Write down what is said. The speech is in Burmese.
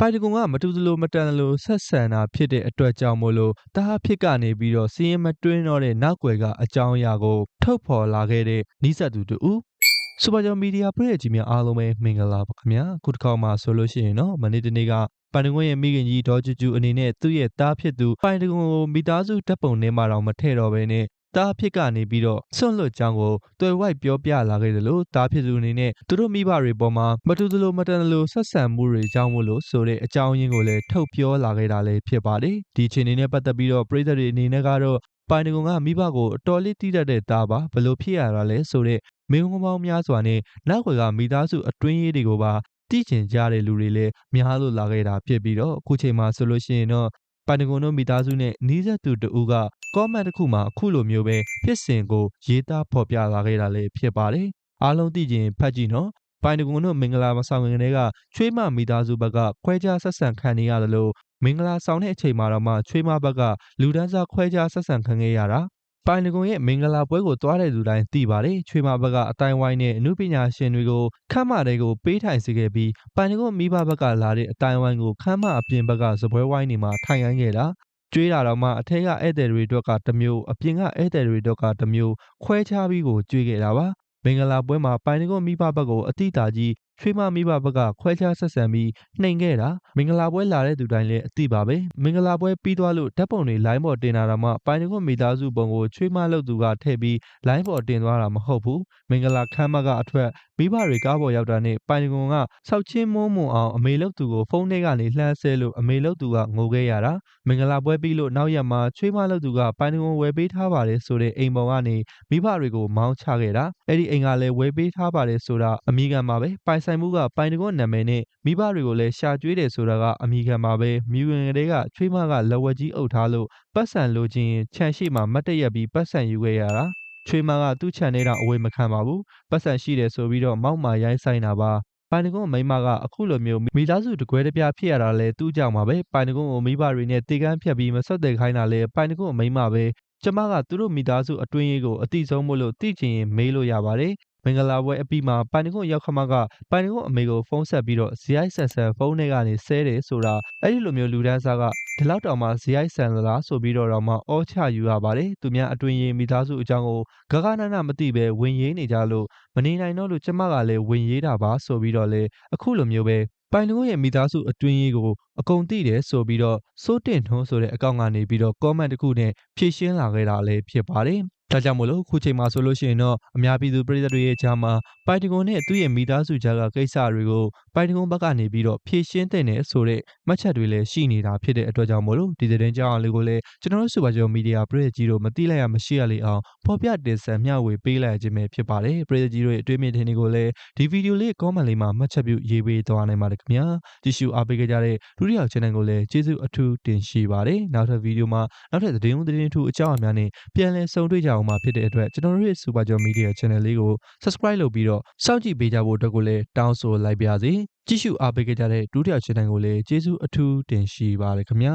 ပိုင်တကွန်ကမတူသလိုမတန်သလိုဆက်ဆံတာဖြစ်တဲ့အတွက်ကြောင့်မို့လို့တားဖြစ်ကနေပြီးတော့စီရင်မတွင်းတော့တဲ့နောက်ွယ်ကအကြောင်းအရာကိုထုတ်ဖော်လာခဲ့တဲ့နီးစပ်သူတူစူပါဂျော်မီဒီယာပရိသတ်ကြီးများအားလုံးပဲမင်္ဂလာပါခင်ဗျာခုတစ်ခါမှဆိုလို့ရှိရင်တော့မနေ့တနေ့ကပိုင်တကွန်ရဲ့မိခင်ကြီးဒေါ်ကျူကျူအနေနဲ့သူ့ရဲ့တားဖြစ်သူပိုင်တကွန်ကိုမိသားစုတပ်ပုံထဲမှာတော့မထည့်တော့ဘဲနဲ့ တားဖြစ်ကနေပြီးတော့ဆွန့်လွတ်ကြောင်းကိုတွေ့ဝိုက်ပြောပြလာခဲ့တယ်လို့တားဖြစ်သူအနေနဲ့သူတို့မိဘတွေပေါ်မှာမတူသလိုမတန်သလိုဆက်ဆံမှုတွေကြောင့်မို့လို့ဆိုတဲ့အကြောင်းရင်းကိုလည်းထုတ်ပြောလာခဲ့တာလည်းဖြစ်ပါတယ်ဒီအခြေအနေနဲ့ပတ်သက်ပြီးတော့ပြည်သက်တွေအနေနဲ့ကတော့ပိုင်တကွန်ကမိဘကိုအတော်လေးတိတတ်တဲ့သားပါဘလို့ဖြစ်ရတာလဲဆိုတဲ့မင်းကုန်းပေါင်းများစွာနဲ့နောက်ွယ်ကမိသားစုအတွင်းရေးတွေကိုပါတိကျင်ကြတဲ့လူတွေလည်းများလို့လာခဲ့တာဖြစ်ပြီးတော့အခုချိန်မှာဆိုလို့ရှိရင်တော့ ပိုင်တကွန်တို့မိသားစုနဲ့နီးစပ်သူတဦးကကောမန့်တစ်ခုမှာအခုလိုမျိုးပဲဖြစ်စဉ်ကိုရေးသားဖော်ပြလာခဲ့တာလည်းဖြစ်ပါတယ်။အားလုံးသိကျင်ဖတ်ကြည့်နော်။ပိုင်တကွန်တို့မင်္ဂလာမဆောင်ခင်ကချွေးမမိသားစုဘက်ကခွဲခြားဆက်ဆံခံနေရတယ်လို့မင်္ဂလာဆောင်တဲ့အချိန်မှာတော့မှချွေးမဘက်ကလူဒန်းစားခွဲခြားဆက်ဆံခံခဲ့ရတာ ပိုင်လကွန်ရဲ့မင်္ဂလာပွဲကိုတွားတဲ့လူတိုင်းသိပါတယ်ချွေမဘက်ကအတိုင်းဝိုင်းနဲ့အမှုပညာရှင်တွေကိုခမ်းမတွေကိုပေးထိုင်စေခဲ့ပြီးပိုင်လကွန်မိဘဘက်ကလာတဲ့အတိုင်းဝိုင်းကိုခမ်းမအပြင်ဘက်ကစပွဲဝိုင်းနေမှာထိုင်ခိုင်းခဲ့တာကျွေးတာတော့မှအထက်ကဧည့်သည်တွေအတွက်ကတမျိုးအပြင်ကဧည့်သည်တွေအတွက်ကတမျိုးခွဲခြားပြီးကိုကျွေးခဲ့တာပါမင်္ဂလာပွဲမှာပိုင်တကွန်မိဘဘက်ကိုအတိတာကြီး ချွေးမမိဘဘက်က ခွဲခြားဆက်ဆံပြီး နှိမ်ခဲ့တာ မင်္ဂလာပွဲလာတဲ့သူတိုင်းလည်း အသိပါပဲ မင်္ဂလာပွဲပြီးသွားလို့ ဓာတ်ပုံတွေလိုင်းပေါ်တင်လာတာမှ ပိုင်တကွမိသားစုပုံကို ချွေးမလုပ်သူကထည့်ပြီး လိုင်းပေါ်တင်သွားတာမဟုတ်ဘူး မင်္ဂလာခမ်းမကအထွက်မိဘတွေကားပေါ်ရောက်တာနဲ့ပိုင်ကွန်ကဆောက်ချင်းမုံမွန်အောင်အမေလုပ်သူကိုဖုန်းထဲကနေလှမ်းဆဲလို့အမေလုပ်သူကငိုခဲ့ရတာမင်္ဂလာပွဲပြီးလို့နောက်ရက်မှာချွေးမလုပ်သူကပိုင်ကွန်ဝယ်ပေးထားပါတယ်ဆိုတဲ့အိမ်ပေါ်ကနေမိဘတွေကိုမောင်းချခဲ့တာအဲ့ဒီအိမ်ကလည်းဝယ်ပေးထားပါတယ်ဆိုတာအမိခံပါပဲပိုင်ဆိုင်မှုကပိုင်ကွန်နာမည်နဲ့မိဘတွေကိုလည်းရှာကျွေးတယ်ဆိုတာကအမိခံပါပဲမြူဝင်ကလေးကချွေးမကလက်ဝက်ကြီးအုပ်ထားလို့ပတ်စံလိုချင်ခြံရှိမှမတ်တရက်ပြီးပတ်စံယူခဲ့ရတာ ချွေးမကသူ့ခြံထဲတော့အဝေးမခံပါဘူးပတ်စံရှိတယ်ဆိုပြီးတော့မောက်မာရိုင်းဆိုင်တာပါပိုင်တကွန်းမိမကအခုလိုမျိုးမိသားစုတကွဲတပြားဖြစ်ရတာလဲသူ့ကြောင့်ပါပဲပိုင်တကွန်းကိုမိဘတွေနဲ့တေကန်းဖြတ်ပြီးမဆက်တဲ့ခိုင်းတာလဲပိုင်တကွန်းမိမပဲကျမကသူတို့မိသားစုအတွင်းရေးကိုအတိဆုံးမို့လို့သိချင်ရင်မေးလို့ရပါတယ် မင်္ဂလာပွဲအပြီးမှာပိုင်တကွန်းရောက်ခမကပိုင်တကွန်းအမေကိုဖုန်းဆက်ပြီးတော့ဇီအိုက်ဆန်ဆန်ဖုန်းထဲကနေဆဲတယ်ဆိုတာအဲ့ဒီလိုမျိုးလူဒန်းစားကဒီလောက်တောင်မှဇီအိုက်ဆန်လားဆိုပြီးတော့တော့မှအောချယူရပါတယ်သူများအတွင်ရင်မိသားစုအကြောင်းကိုဂဂနာနာမသိပဲဝင်ရေးနေကြလို့မနေနိုင်တော့လို့ကျမကလည်းဝင်ရေးတာပါဆိုပြီးတော့လေအခုလိုမျိုးပဲပိုင်တကွန်းရဲ့မိသားစုအတွင်းရေးကိုအကုန်သိတယ်ဆိုပြီးတော့စိုးတင်ထွန်းဆိုတဲ့အကောင့်ကနေပြီးတော့ comment တစ်ခုနဲ့ဖြည့်ရှင်းလာခဲ့တာလည်းဖြစ်ပါတယ် ဒါကြောင့်မို့လို့ခုချိန်မှာဆိုလို့ရှိရင်တော့အများပြည်သူပြည်သက်တွေရဲ့ကြားမှာပိုင်တကွန်နဲ့သူ့ရဲ့မိသားစုကြားကကိစ္စတွေကိုပိုင်တကွန်ဘက်ကနေပြီးတော့ဖြည့်ရှင်းတဲ့နယ်ဆိုတဲ့မှတ်ချက်တွေလည်းရှိနေတာဖြစ်တဲ့အတွက်ကြောင့်မို့လို့ဒီသတင်းကြောင်းလေးကိုလည်းကျွန်တော်တို့စူပါဂျောမီဒီယာပြည်ကြီးတို့မသိလိုက်ရမရှိရလေအောင်ဖော်ပြတင်ဆက်မျှဝေပေးလိုက်ခြင်းပဲဖြစ်ပါတယ်ပြည်ကြီးတို့ရဲ့အတွေ့အမြင်တွေကိုလည်းဒီဗီဒီယိုလေး comment လေးမှာမှတ်ချက်ပြုရေးပေးသွားနိုင်ပါတယ်ခင်ဗျာကြည့်ရှုအားပေးကြတဲ့ဒုတိယ channel ကိုလည်းကျေးဇူးအထူးတင်ရှိပါတယ်နောက်ထပ်ဗီဒီယိုမှာနောက်ထပ်သတင်းဦးသတင်းထူးအကြောင်းအများနဲ့ပြန်လည်ဆုံတွေ့ကြအောင်မှာဖြစ်တဲ့အတွက်ကျွန်တော်တို့ရဲ့ Super Joy Media Channel လေးကို Subscribe လုပ်ပြီးတော့စောင့်ကြည့်ပေးကြဖို့အတွက်ကိုလည်းတောင်းဆိုလိုက်ပါရစေကြည့်ရှုအားပေးကြတဲ့ဒုတိယ channel ကိုလည်းကျေးဇူးအထူးတင်ရှိပါတယ်ခင်ဗျာ